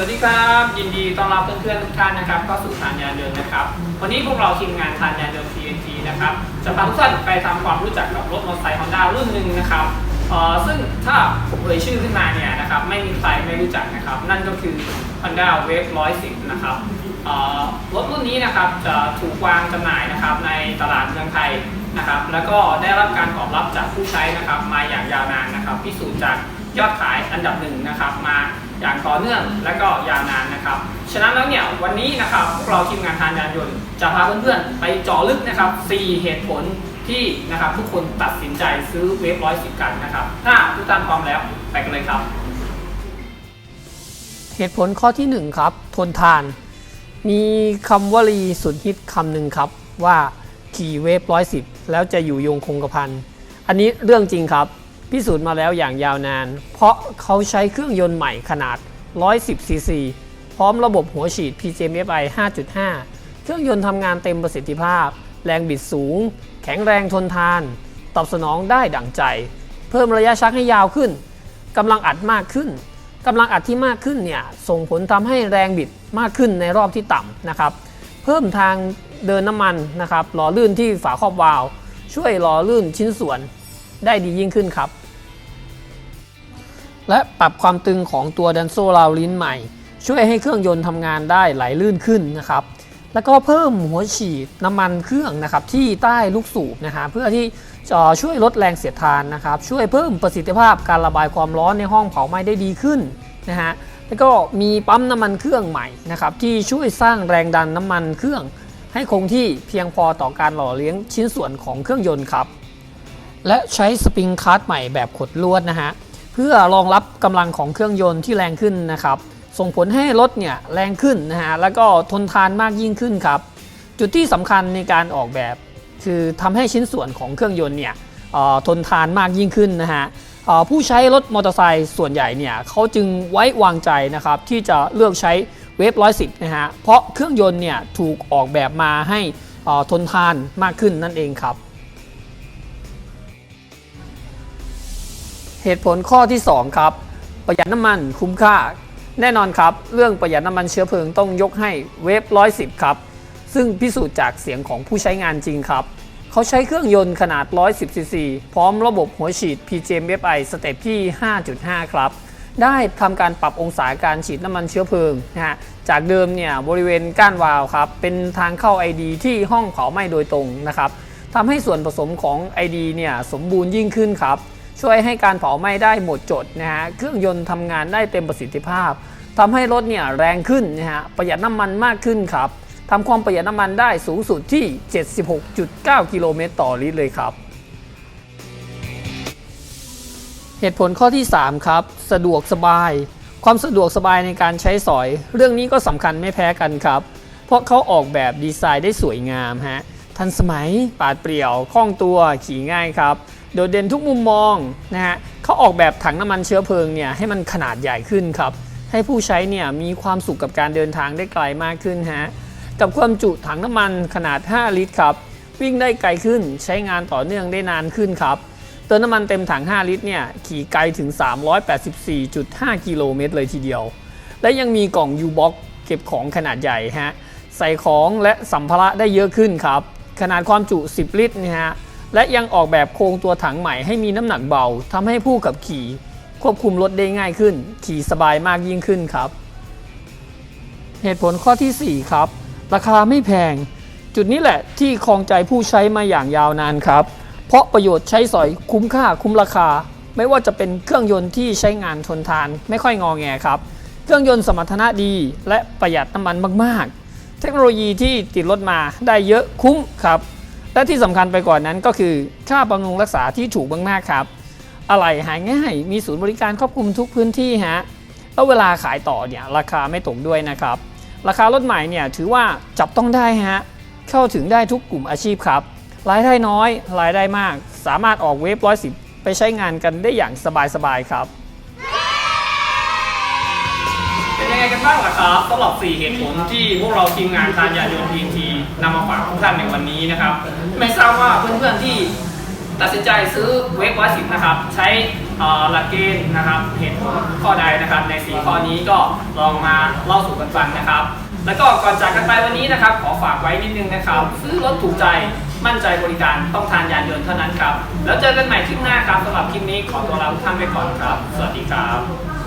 วัสดีครับยินดีต้อนรับเพื่อนๆทุกท่านนะครับเข้าสู่ทานยานยนต์นะครับ วันนี้พวกเราทีมงานทานยานยนต์ TNT นะครับจะพาทุกท่านไปทำความรู้จักกับรถมอเตอร์ไซค์ Honda รุ่นหนึ่งนะครับเอ่อซึ่งถ้าเอ่ยชื่อขึ้นมาเนี่ยนะครับไม่มีใครไม่รู้จักนะครับ นั่นก็คือ Honda Wave 110 นะครับเอ่อรถรุ่นนี้นะครับจะถูกวางจำหน่ายนะครับในตลาดเมืองไทยนะครับ แล้วก็ได้รับการตอบรับจากผู้ใช้นะครับมาอย่างยาวนานนะครับพิสูจน์จาก ยอดขายอันดับหนึ่งนะครับ มาอย่างต่อเนื่องและก็ยาวนานนะครับ ฉะนั้นแล้วเนี่ยวันนี้นะครับพวกเราทีมงานทานยานยนต์จะพาเพื่อนๆ ไปเจาะลึกนะครับ 4 เหตุผลที่นะครับทุกคนตัดสินใจซื้อเวฟร้อยสิบกันนะครับ ถ้าทุกท่านพร้อมแล้วไปกันเลยครับ เหตุผลข้อที่ 1 ครับ ทนทาน มีคำวลีสุดฮิตคำหนึ่งครับว่าขี่เวฟร้อยสิบแล้วจะอยู่ยงคงกระพัน อันนี้เรื่องจริงครับ พิสูจน์มาแล้วอย่างยาวนาน เพราะเขาใช้เครื่องยนต์ใหม่ขนาด 110ซีซีพร้อมระบบหัวฉีด PGMFI 5.5 เครื่องยนต์ทำงานเต็มประสิทธิภาพ แรงบิดสูง แข็งแรงทนทาน ตอบสนองได้ดั่งใจ เพิ่มระยะชักให้ยาวขึ้นกำลังอัดมากขึ้นกำลังอัดที่มากขึ้นเนี่ยส่งผลทำให้แรงบิดมากขึ้นในรอบที่ต่ำนะครับ เพิ่มทางเดินน้ำมันนะครับหล่อลื่นที่ฝาครอบวาล์วช่วยหล่อลื่นชิ้นส่วน ได้ดียิ่งขึ้นครับ และปรับความตึงของตัวดันโซลาวลินใหม่ ช่วยให้เครื่องยนต์ทำงานได้ไหลลื่นขึ้นนะครับ แล้วก็เพิ่มหัวฉีดน้ำมันเครื่องนะครับที่ใต้ลูกสูบนะฮะเพื่อที่จะช่วยลดแรงเสียดทานนะครับ ช่วยเพิ่มประสิทธิภาพการระบายความร้อนในห้องเผาไหม้ได้ดีขึ้นนะฮะแล้วก็มีปั๊มน้ำมันเครื่องใหม่นะครับที่ช่วยสร้างแรงดันน้ำมันเครื่อง ให้คงที่เพียงพอต่อการหล่อเลี้ยงชิ้นส่วนของเครื่องยนต์ครับ และใช้สปริงคัสใหม่แบบขดลวดนะฮะเพื่อรองรับกำลังของเครื่องยนต์ที่แรงขึ้นนะครับส่งผลให้รถเนี่ยแรงขึ้นนะฮะแล้วก็ทนทานมากยิ่งขึ้นครับจุดที่สำคัญในการออกแบบ คือทำให้ชิ้นส่วนของเครื่องยนต์เนี่ยทนทานมากยิ่งขึ้นนะฮะผู้ใช้รถมอเตอร์ไซค์ส่วนใหญ่เนี่ยเขาจึงไว้วางใจนะครับที่จะเลือกใช้เวฟ110นะฮะเพราะเครื่องยนต์เนี่ยถูกออกแบบมาให้ทนทานมากขึ้นนั่นเองครับ เหตุผลข้อที่ 2 ครับ ประหยัดน้ำมันคุ้มค่า แน่นอนครับ เรื่องประหยัดน้ำมันเชื้อเพลิงต้องยกให้เวฟ110ครับ ซึ่งพิสูจน์จากเสียงของผู้ใช้งานจริงครับ เขาใช้เครื่องยนต์ขนาด 110ซีซีพร้อมระบบหัวฉีด PGMFI สเต็ปที่ 5.5 ครับ ได้ทำการปรับองศาการฉีดน้ำมันเชื้อเพลิงนะฮะจากเดิมเนี่ยบริเวณก้านวาล์วครับเป็นทางเข้า ID ที่ห้องเผาไหม้โดยตรงนะครับทำให้ส่วนผสมของ ID เนี่ยสมบูรณ์ยิ่งขึ้นครับ ช่วยให้การเผาไหม้ได้หมดจดนะฮะเครื่องยนต์ทำงานได้เต็มประสิทธิภาพทำให้รถเนี่ยแรงขึ้นนะฮะประหยัดน้ำมันมากขึ้นครับทำความประหยัดน้ำมันได้สูงสุดที่ 76.9 กิโลเมตรต่อลิตรเลยครับ เหตุผลข้อที่ 3 ครับ สะดวกสบาย ความสะดวกสบายในการใช้สอย เรื่องนี้ก็สำคัญไม่แพ้กันครับ เพราะเขาออกแบบดีไซน์ได้สวยงามฮะทันสมัยปาดเปรี่ยวคล่องตัวขี่ง่ายครับ โดดเด่นทุกมุมมองนะฮะเขาออกแบบถังน้ำมันเชื้อเพลิงเนี่ยให้มันขนาดใหญ่ขึ้นครับ ให้ผู้ใช้เนี่ยมีความสุขกับการเดินทางได้ไกลมากขึ้นฮะกับความจุถังน้ำมันขนาด 5 ลิตรครับ วิ่งได้ไกลขึ้นใช้งานต่อเนื่องได้นานขึ้นครับเติมน้ำมันเต็มถัง 5 ลิตรเนี่ยขี่ไกลถึง 384.5 กิโลเมตรเลยทีเดียว และยังมีกล่อง U-Box เก็บของขนาดใหญ่ฮะใส่ของและสัมภาระได้เยอะขึ้นครับ ขนาดความจุ 10 ลิตรนะฮะ และยังออกแบบโครงตัวถังใหม่ให้มีน้ำหนักเบาทำให้ผู้ขับขี่ ควบคุมรถได้ง่ายขึ้น ขี่สบายมากยิ่งขึ้นครับ เหตุผลข้อทีสี่4 ครับ ราคาไม่แพง จุดนี้แหละที่ครองใจผู้ใช้มาอย่างยาวนานครับ เพราะประโยชน์ใช้สอยคุ้มค่าคุ้มราคา ไม่ว่าจะเป็นเครื่องยนต์ที่ใช้งานทนทานไม่ค่อยงอแงครับ เครื่องยนต์สมรรถนะดี และประหยัดน้ำมันมาก ๆ เทคโนโลยีที่ติดรถมาได้เยอะคุ้มครับ และที่สำคัญไปกว่านนั้นก็คือค่าบำรุงรักษาที่ถูกมากๆครับ อะไรหายง่าย มีศูนย์บริการครอบคลุมทุกพื้นที่ฮะแล้วเวลาขายต่อเนี่ยราคาไม่ตกด้วยนะครับ ราคารถใหม่เนี่ยถือว่าจับต้องได้ฮะเข้าถึงได้ทุกกลุ่มอาชีพครับรายได้น้อย รายได้มาก สามารถออกเวฟร้อยสิบไปใช้งานกันได้อย่างสบายๆครับ เป็นยังไงกันบ้างล่ะ ครับสำหรับ 4 เหตุผลที่พวกเราทีมงานทานยานยนต์ TNT นำมาฝากทุกท่านในวันนี้นะครับ ไม่ทราบว่าเพื่อนๆที่ตัดสินใจซื้อเวฟร้อยสิบนะครับ ใช้หลักเกณฑ์นะครับเหตุผลข้อใดนะครับ ในสีข้อนี้ก็ลองมาเล่าสู่กันฟังนะครับ แล้วก็ก่อนจากกันไปวันนี้นะครับ ขอฝากไว้นิดนึงนะครับ ซื้อรถถูกใจมั่นใจบริการต้องทานยานยนต์เท่านั้นครับ แล้วเจอกันใหม่คลิปหน้าครับสำหรับคลิปนี้ขอตัวลาทุกท่านไปก่อนครับ สวัสดีครับ